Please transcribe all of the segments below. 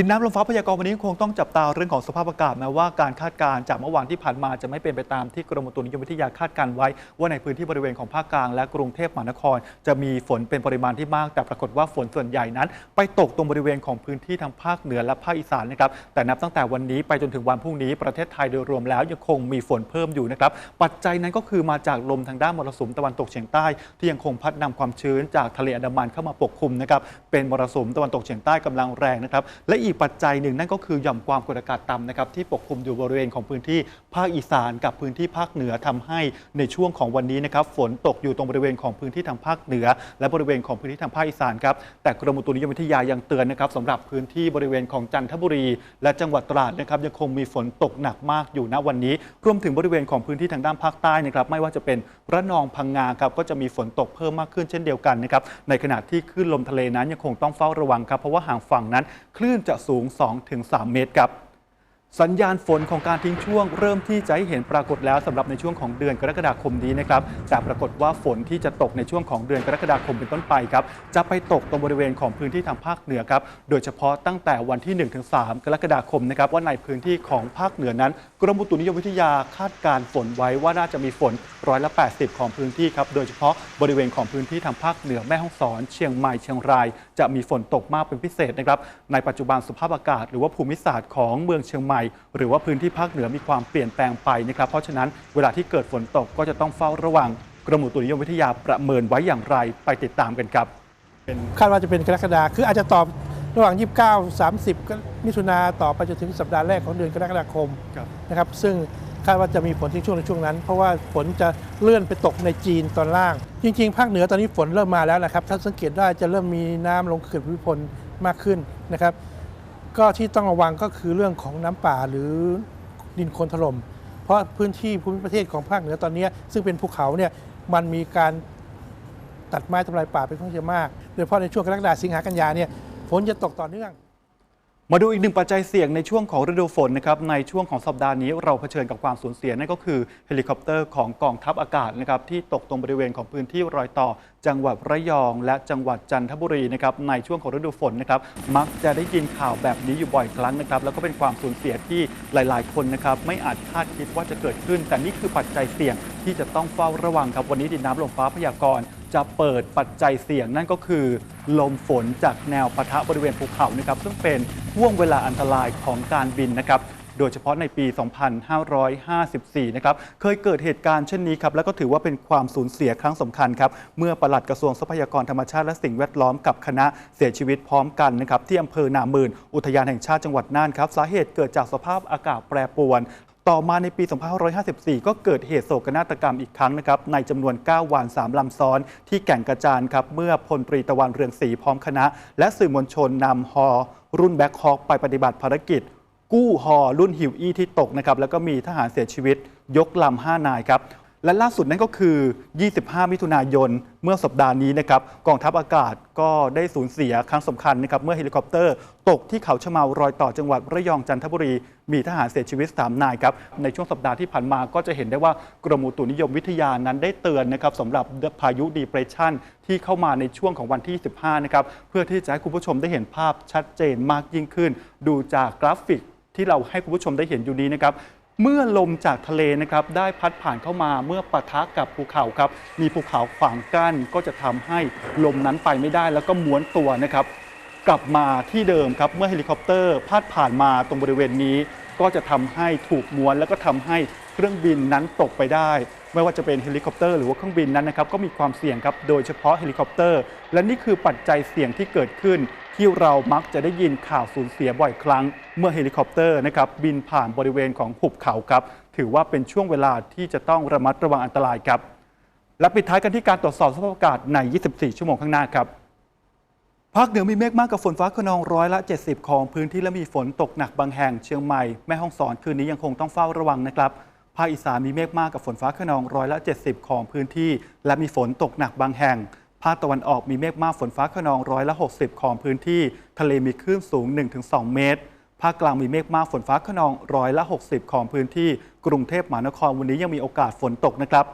ดินน้ำลมฟ้าพยากรณ์วันนี้คงต้องจับตาเรื่องของสภาพอากาศนะว่าการคาดการณ์จากเมื่อวานที่ผ่านมาจะไม่เป็นไปตามที่กรมอุตุนิยมวิทยาคาดการไว้ ว่าในพื้นที่บริเวณของภาคกลางและกรุงเทพมหานคร จะมีฝนเป็นปริมาณที่มาก แต่ปรากฏว่าฝนส่วนใหญ่นั้น ไปตกตรงบริเวณของพื้นที่ทางภาคเหนือและภาคอีสานนะครับแต่นับตั้งแต่วันนี้ไปจนถึงวันพรุ่งนี้ประเทศไทยโดยรวมแล้วยังคงมีฝนเพิ่มอยู่นะครับปัจจัยนั้นก็คือมาจากลมทางด้านมรสุมตะวันตกเฉียงใต้ ที่ยังคงพัดนำความชื้นจากทะเลอันดามันเข้ามาปกคลุมนะครับเป็นมรสุมตะวันตกเฉียงใต้กำลังแรงนะครับและอีกปัจจัยหนึ่งนั่นก็คือหย่อมความกดอากาศต่ำนะครับที่ปกคลุมอยู่บริเวณของพื้นที่ภาคอีสานกับพื้นที่ภาคเหนือทำให้ในช่วงของวันนี้นะครับฝนตกอยู่ตรงบริเวณของพื้นที่ทางภาคเหนือ และบริเวณของพื้นที่ทางภาคอีสานครับแต่กรมอุตุนิยมวิทยายังเตือนนะครับสำหรับพื้นที่บริเวณของจันทบุรี และจังหวัดตราดนะครับยังคงมีฝนตกหนักมากอยู่ณวันนี้ รวมถึงบริเวณของพื้นที่ทางด้านภาคใต้นะครับไม่ว่าจะเป็นระนองพังงาครับก็จะมีฝนตกเพิ่มมากขึ้นเช่นเดียวกันนะครับในขณะที่คลื่นลมทะเลนั้นยังคงต้องเฝ้าระวังครับเพราะว่าห่างฝั่งนั้นคลื่นจะสูง 2-3 เมตรครับ สัญญาณฝนของการทิ้งช่วงเริ่มที่จะให้เห็นปรากฏแล้วสำหรับในช่วงของเดือนกรกฎาคมนี้นะครับแต่ปรากฏว่าฝนที่จะตกในช่วงของเดือนกรกฎาคมเป็นต้นไปครับจะไปตกตรงบริเวณของพื้นที่ทางภาคเหนือครับโดยเฉพาะตั้งแต่วันที่1-3กรกฎาคมนะครับว่าในพื้นที่ของภาคเหนือนั้น กรมอุตุนิยมวิทยาคาดการฝนไว้ว่าน่าจะมีฝนร้อยละ 80 ของพื้นที่ครับโดยเฉพาะบริเวณของพื้นที่ทางภาคเหนือแม่ฮ่องสอน เชียงใหม่เชียงราย จะมีฝนตกมากเป็นพิเศษนะครับในปัจจุบันสภาพอากาศ หรือว่าภูมิศาสตร์ของเมืองเชียงใหม่หรือว่าพื้นที่ภาคเหนือมีความเปลี่ยนแปลงไปนะครับ เพราะฉะนั้นเวลาที่เกิดฝนตกก็จะต้องเฝ้าระวังกรมอุตุนิยมวิทยาประเมินไว้อย่างไรไปติดตามกันครับคาดว่าจะเป็นกรกฎาคืออาจจะตอบระหว่าง 29 30ก็มิถุนาต่อไปจนถึงสัปดาห์แรกของเดือนกรกฎาคมครับนะครับซึ่งคาดว่าจะมีฝนทิ้งช่วงในช่วงนั้น เพราะว่าฝนจะเลื่อนไปตกในจีนตอนล่าง จริงๆ ภาคเหนือตอนนี้ฝนเริ่มมาแล้วนะครับ ถ้าสังเกตได้จะเริ่มมีน้ำลงเขื่อนภูมิพลมากขึ้นนะครับ ก็ที่ต้องระวังก็คือเรื่องของน้ำป่าหรือดินโคลนถล่มเพราะพื้นที่ภูมิประเทศของภาคเหนือตอนนี้ ซึ่งเป็นภูเขาเนี่ยมันมีการตัดไม้ทำลายป่าเป็นค่อนข้างจะมาก โดยเฉพาะในช่วงกรกฎาสิงหากันยาเนี่ยฝนจะตกต่อเนื่อง มาดูอีกหนึ่งปัจจัยเสี่ยงในช่วงของฤดูฝนนะครับในช่วงของสัปดาห์นี้เราเผชิญกับความสูญเสียนั่นก็คือเฮลิคอปเตอร์ของกองทัพอากาศนะครับที่ตกตรงบริเวณของพื้นที่รอยต่อ จังหวัดระยอง และจังหวัดจันทบุรีนะครับในช่วงของฤดูฝนนะครับมักจะได้ยินข่าวแบบนี้อยู่บ่อยครั้งนะครับแล้วก็เป็นความสูญเสียที่หลาย ๆ คนนะครับไม่อาจคาดคิดว่าจะเกิดขึ้น แต่นี่คือปัจจัยเสี่ยง ที่จะต้องเฝ้าระวังครับวันนี้ดินน้ำลมฟ้าพยากรณ์จะเปิดปัจจัยเสี่ยงนั่นก็คือ ลมฝนจากแนวปะทะบริเวณภูเขานะครับซึ่งเป็นห่วงเวลาอันตรายของการบินนะครับโดยเฉพาะในปี 2554 นะครับ เคยเกิดเหตุการณ์เช่นนี้ครับ แล้วก็ถือว่าเป็นความสูญเสียครั้งสำคัญครับ เมื่อปลัดกระทรวงทรัพยากรธรรมชาติและสิ่งแวดล้อมกับคณะเสียชีวิตพร้อมกันนะครับ ที่อำเภอนามื่น อุทยานแห่งชาติจังหวัดน่านครับ สาเหตุเกิดจากสภาพอากาศแปรปรวน ต่อมาในปี 2554 ก็เกิดเหตุโศกนาฏกรรมอีกครั้งนะครับ ในจำนวน 9 วัน 3 ลำซ้อน ที่แก่งกระจานครับ เมื่อพลตรีตะวันเรืองศรีพร้อมคณะ และสื่อมวลชนนำฮอ รุ่นแบ็คฮอคไปปฏิบัติภารกิจ กู้ฮอรุ่นฮิวอี้ที่ตกนะครับ แล้วก็มีทหารเสียชีวิตยกลำ5นายครับ และล่าสุดนั่นก็คือ 25 มิถุนายน เมื่อสัปดาห์นี้นะครับ กองทัพอากาศก็ได้สูญเสียครั้งสำคัญนะครับ เมื่อเฮลิคอปเตอร์ตกที่เขาชะเมารอยต่อจังหวัดระยองจันทบุรี มีทหารเสียชีวิต 3 นายครับ ในช่วงสัปดาห์ที่ผ่านมาก็จะเห็นได้ว่ากรมอุตุนิยมวิทยานั้นได้เตือนนะครับสำหรับพายุดีเพรสชันที่เข้ามาในช่วงของวันที่ 15 นะครับ เพื่อที่จะให้คุณผู้ชมได้เห็นภาพชัดเจนมากยิ่งขึ้น ดูจากกราฟิกที่เราให้คุณผู้ชมได้เห็นอยู่นี้นะครับ เมื่อลมจากทะเลนะครับได้พัดผ่านเข้ามาเมื่อปะทะกับภูเขาครับมีภูเขาขวางกั้นก็จะทำให้ลมนั้นไปไม่ได้ แล้วก็ม้วนตัวนะครับกลับมาที่เดิมครับเมื่อเฮลิคอปเตอร์พาดผ่านมาตรงบริเวณนี้ ก็จะทำให้ถูกม้วน แล้วก็ทำให้เครื่องบินนั้นตกไปได้ ไม่ว่าจะเป็นเฮลิคอปเตอร์หรือว่าเครื่องบินนั้นนะครับก็มีความเสี่ยงครับโดยเฉพาะเฮลิคอปเตอร์ และนี่คือปัจจัยเสี่ยงที่เกิดขึ้น ที่เรามักจะได้ยินข่าวสูญเสียบ่อยครั้ง เมื่อเฮลิคอปเตอร์นะครับบินผ่านบริเวณของหุบเขาครับถือว่าเป็นช่วงเวลาที่จะต้องระมัดระวังอันตรายครับและปิดท้ายกันที่การตรวจสอบสภาพอากาศใน 24 ชั่วโมงข้างหน้าครับ ภาคเหนือมีเมฆมากกับฝนฟ้าขนองร้อยละ 70 ของพื้นที่และมีฝนตกหนักบางแห่งเชียงใหม่แม่ฮ่องสอนคืนนี้ยังคงต้องเฝ้าระวังนะครับ ภาคอีสานมีเมฆมากกับฝนฟ้าขนองร้อยละ 70 ของพื้นที่ และมีฝนตกหนักบางแห่ง ภาคตะวันออกมีเมฆมากฝนฟ้าขนองร้อยละ 60 ของพื้นที่ ทะเลมีคลื่นสูง 1-2 เมตร ภาคกลางมีเมฆมากฝนฟ้าขนองร้อยละ 60 ของพื้นที่ กรุงเทพมหานครวันนี้ยังมีโอกาสฝนตกนะครับ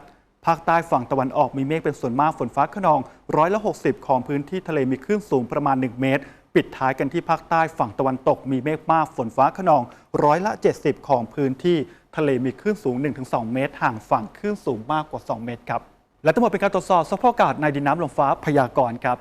ภาคใต้ฝั่งตะวันออกมีเมฆเป็นส่วนมากฝนฟ้าขนองร้อยละ60 ของพื้นที่ทะเลมีคลื่นสูงประมาณ 1 เมตร ปิดท้ายกันที่ภาคใต้ฝั่งตะวันตกมีเมฆมากฝนฟ้าขนองร้อยละ 70 ของพื้นที่ทะเลมีคลื่นสูง 1-2 เมตร ห่างฝั่งคลื่นสูงมากกว่า 2 เมตรครับและทั้งหมดเป็นการตรวจสอบสภาพอากาศในดินน้ำลมฟ้าพยากรณ์ครับ